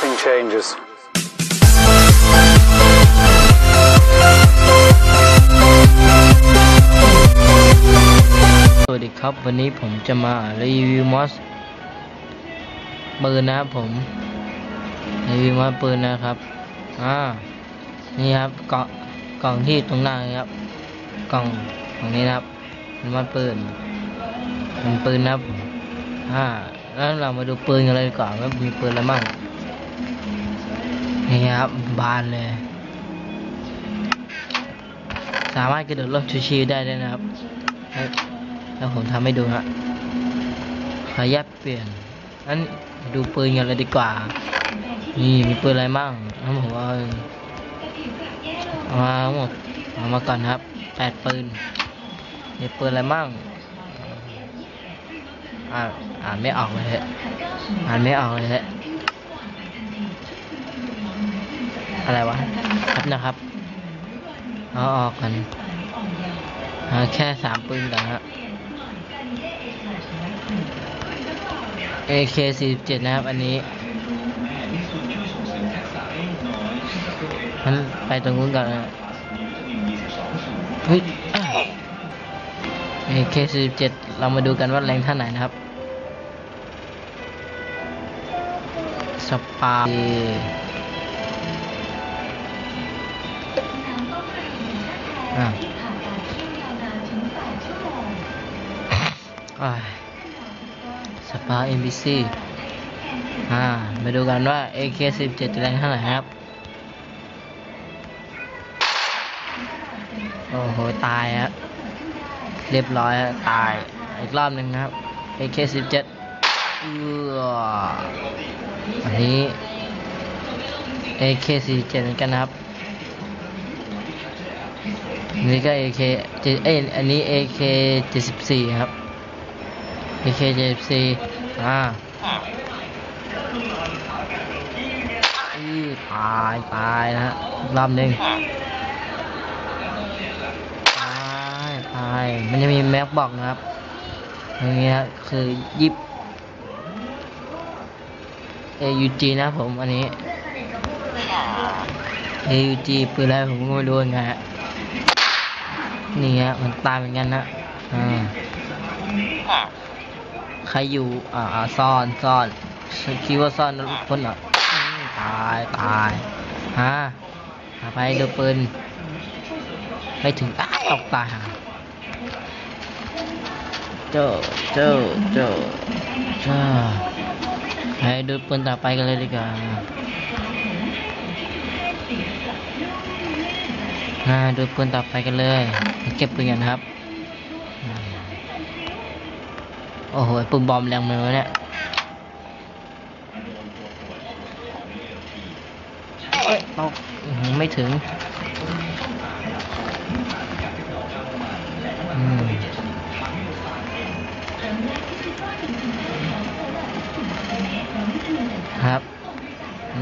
everything changes. สวัสดีครับวันนี้ผมจะมารีวิวมอสปืนนะครับผมรีวิวมอสปืนนะครับอ่านี่ครับกล่องกล่องที่ตรงหน้าครับกล่องของนี้นะครับเป็นมอสปืนเป็นปืนนะครับอ่าแล้วเรามาดูปืนกันเลยดีกว่อนว่ามีปืนอะไรบ้าง นี่ครับบานเลย สามารถกระโดดร่มชูชีพได้ด้วยนะครับ แล้วผมทำให้ดูฮะขออนุญาตเปลี่ยนงั้นดูปืนกันเลยดีกว่า นี่มีปืนอะไรมั่งทั้งผมเอาเอามาหมดเอามาก่อนครับแปดปืนมีปืนอะไรมั่งอ่านอ่านไม่ออกเลยฮะอ่านไม่ออกเลยฮะ อะไรวะครับนะครับเอาออกกันเอาแค่สามปืนก่อนฮะ AK 47 นะครับ อันนี้มันไปตรงนู้นก่อนนะเฮ้ย AK 47 เรามาดูกันว่าแรงเท่าไหร่นะครับสปา อะอ้ายสปา NPC อ่ามาดูกันว่า AK17 จะแรงเท่าไหร่ครับ โอ้โห ตายฮะเรียบร้อยฮะตาย อีกรอบหนึ่งนะครับ AK17 เอืออันนี้ AK47 เหมือนกันนะครับอั นนี้ก็ AK เอ้ยอันนี้ AK74 ครับ AK 74อ่าอือตายตายนะฮะรอบหนึ่งตายตายมันจะมีแม็กบอกนะครับอย่างเงี้ยคือยิบ AUG นะผมอันนี้ AUG ปืนอะไรผมก็ไม่รู้ไงฮะ นี่ฮะมันตายเหมือนกันนะอ่าใครอยู่อ่าอ่าซ่อนซ่อนฉันคิดว่าซ่อนนะทุกคนอะอืมตายตายฮะหาไปดูปืนไปถึงอ้าวตกตายห่าเจ้าเจ้าเจ้าเจ้าไปดูปืนต่อไปกันเลยดีกว่า อ่าดูปืนต่อไปกันเลย เก็บปืนกันครับ โอ้โหปุ่มบอมแรงมือเนี่ยเอ้ยตกไม่ถึงครับ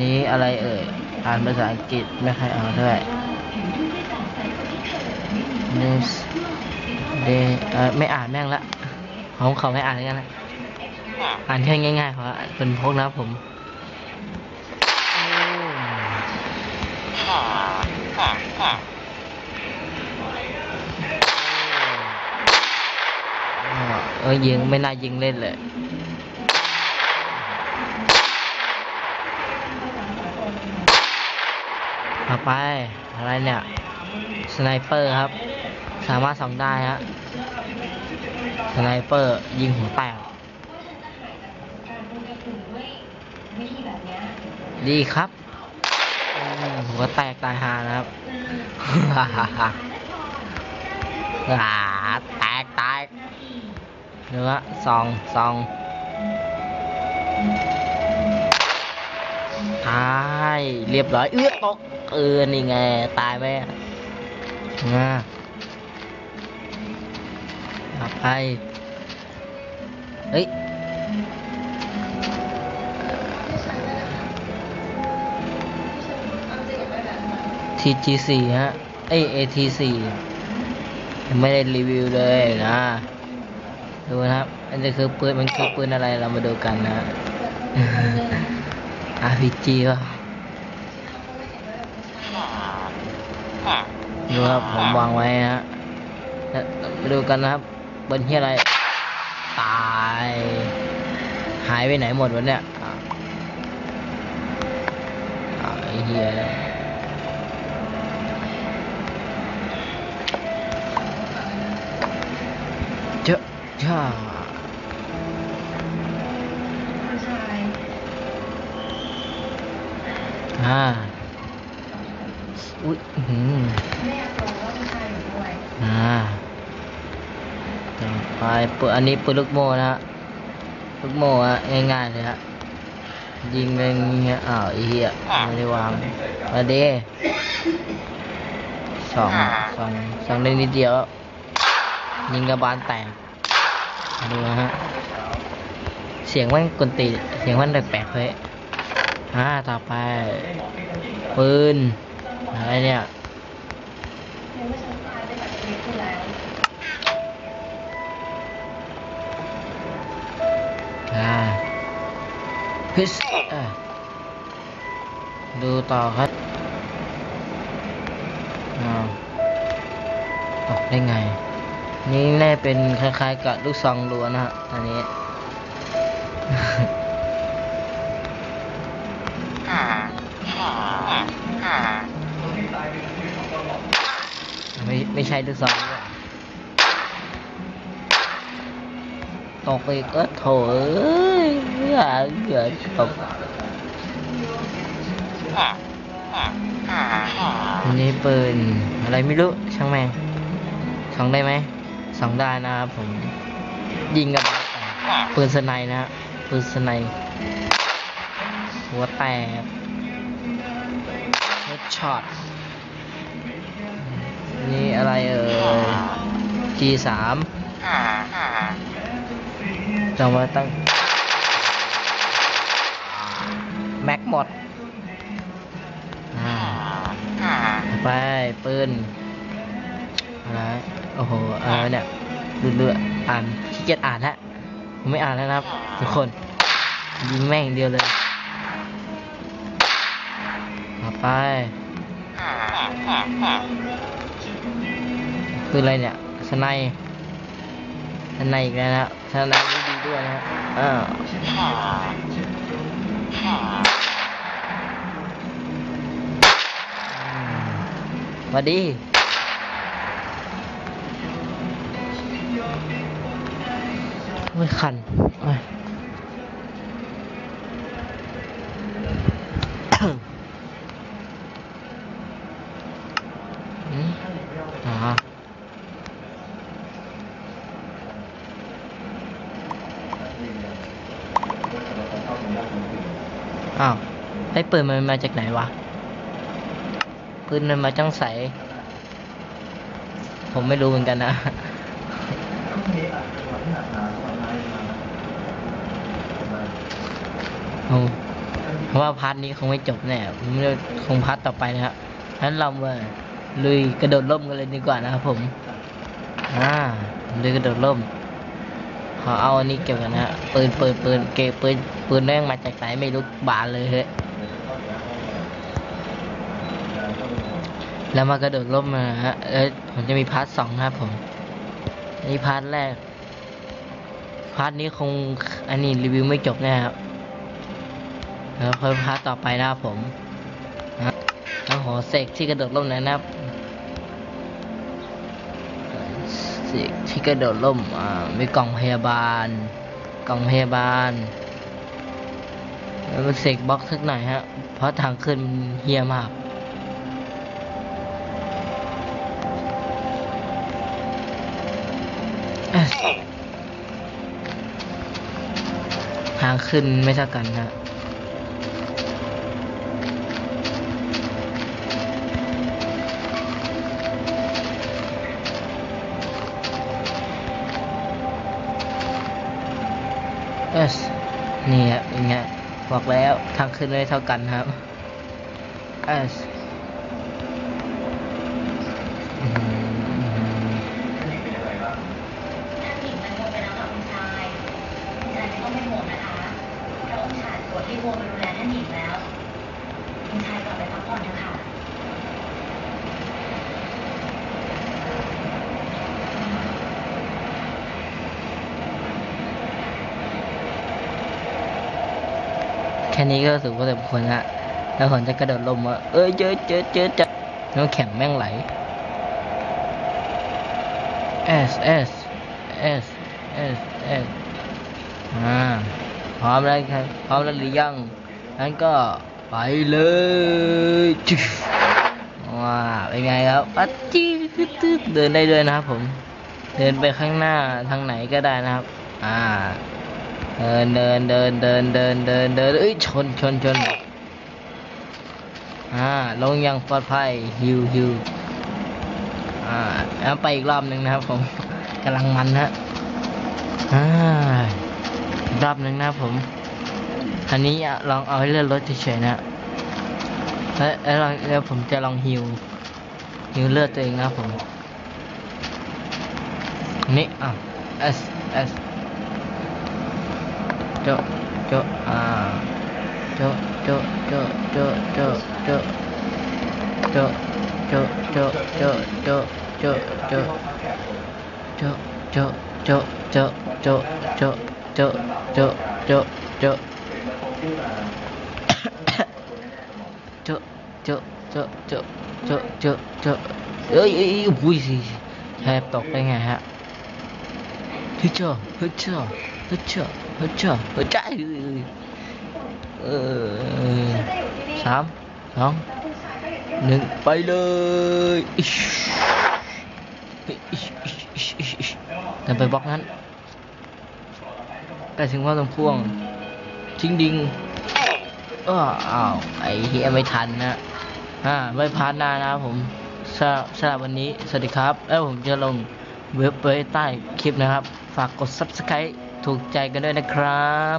นี้อะไรเอ่ย อ่านภาษาอังกฤษไม่ค่อยเอาเท่าไหร่ news day เอ่อไม่อ่านแม่งละของเขาไม่อ่านแล้วกันนะอ่านแค่ง่ายๆเพราะเป็นพวกนะผมเออยิงไม่น่ายิงเล่นเลยต่อไปอะไรเนี่ย สไนเปอร์ครับ สามารถส่องได้ฮะสไนเปอร์ยิงหัวแตกดีครับ หัวแตกตายหานะครับอ่าแตกแตกเนื้อซองซองตายเรียบร้อย เอื้อตกเออนี่ไง ตายไหมอะ อ่าต่อเฮ้ย TG4 ฮะเอ้ย AT4 ยังไม่ได้รีวิวเลยนะ ดูนะครับ อันนี้คือปืนมันคือปืนอะไรเรามาดูกันนะ RPG ป่ะดูครับผมวางไว้นะฮะมาดูกันนะครับ บนที่อะไร ตาย หายไปไหนหมดวะเนี่ยอะอะไอ้เหี้ยเจ้าจ้าผู้ชายอ่าอุ้ยอื้อหือไม่อยา อันนี้ปืนลูกโม่นะฮะลูกโม่อะง่ายๆเลยฮะยิงไปเงี้ยอ้าวไอ้เหี้ยไม่ได้วางมาเด้สองสองสองได้นิดเดียว ยิงกระบาลแตกดูนะฮะเสียงมันกลตีเสียงมันแปลกๆเลยอ่าต่อไปปืนอะไรเนี่ย ฮึสอะดูต่อครับอ้าวตกได้ไง นี่แน่าเป็นคล้ายๆกับลูกซองรัวนะฮะ อันนี้ไม่ไม่ใช่ลูกซองด้วย ตกอีกเออโถเอ้ยเกือบเกือบตกอันนี้ปืนอะไรไม่รู้ช่างแม่งสองได้ไหมสองได้นะครับผม ยิงกับปืนสไนด์นะฮะปืนสไนด์หัวแตกเฮดช็อตนี่อะไรเอ่ย G สาม จำไว้ตั้งแม็กหมดอ่าไปปืนอะไรโอ้โหอะไรวะเนี่ยเลือดๆอ่านขี้เกียจอ่านฮะผมไม่อ่านแล้วนะครับ ทุกคนยิงแม่งอย่างเดียวเลยต่อไปคืออะไรเนี่ยสไนด์สไนด์อีกแล้วนะครับสไน ด์ไม่ดีด้วยนะฮะอ้าวมาดีไม่คันโอ้ อ้าวไอ้ปืนมันมาจากไหนวะปืนมันมาจังใส ผมไม่รู้เหมือนกันนะโอ้เพราะว่าพาร์ทนี้คงไม่จบแน่ผมจะคงพาร์ทต่อไปนะครับงั้นเรามาลุยกระโดดร่มกันเลยดีกว่านะครับผม อ่าลุยกระโดดร่ม ขอเอาอันนี้เก็บกันนะฮะปืนปืนปืนเก็บปืนปืนแม่งมาจากไหนไม่รู้บานเลยเฮ้ยแล้วมากระโดดร่มมาฮะเอ้ยผมจะมีพาร์ทสองครับผมอันนี่พาร์ทแรก พาร์ทนี้คงอันนี้รีวิวไม่จบแน่ครับแล้วค่อยพาร์ทต่อไปนะครับผมนะแล้วหอเสกที่กระโดดร่มนะนนะครับ สกที่กระโดดร่มอ่ามีกล่องพยาบาล กล่องพยาบาลแล้วมันเสกบล็อกสักหน่อยฮะ เพราะทางขึ้นเฮียมากทางขึ้นไม่เท่ากันฮะ เอสนี่ครับอย่างเงี้ยบอกแล้วทางขึ้นเลยเท่ากันครับเอสอืม ถ้าผิดมันก็เป็นแล้วกับผู้ชายผู้ชายก็ไม่โหดนะคะพระองค์ฉัน วดที่โบมาดูแลท่านหญิงแล้วคุณชายกลับไปพักผ่อนเถอะค่ะ แค่ นี้ก็รู้สึกว่าแต่คนละแล้วผมจะกระโดดลงมาเอ้ยเจอเจอเจอเจอน้ำแข็งแม่งไหล S S S S S อ่าพร้อมแล้วครับพร้อมแล้วหรือยังงั้นก็ไปเลยจิ๊ว้าเป็นไงครับปัดจี้ตึ๊ดตึ๊ดเดินได้ด้วยนะครับผม เดินไปข้างหน้าทางไหนก็ได้นะครับ อ่า เดินเดินเดินเดินเดินเดินเดินเอ้ยชนชนชนอ่าลงอย่างปลอดภัยฮิวฮิวอ่าแล้วไปอีกรอบหนึ่งนะครับผมกำลังมันฮะอ่ารอบหนึ่งนะครับผม อันนี้ลองเอาให้เลื่อนรถเฉยๆนะแล้วแล้วแล้วผมจะลองฮิวฮิวเลือดตัวเองนะผมนี่อะ S S โจะโจะอ่าโจะโจะโจะโจะโจะโจะโจะโจะโจะโจะโจะโจะโจะ เฮ้ยจ้าเฮ้ยใจเออสามสองหนึ่งไปเลยเดินไปบล็อกนั้นใกล้ถึงว่าตรงพ่วง ทิ้งดิงอ้าวไอ้เฮียไม่ทันนะอ่าไม่พาร์นานะผมสำหรับสำหรับวันนี้ สวัสดีครับ แล้วผมจะลงเว็บไว้ใต้คลิปนะครับ ฝากกด subscribe ถูกใจกันด้วยนะครับ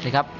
สวัสดีครับ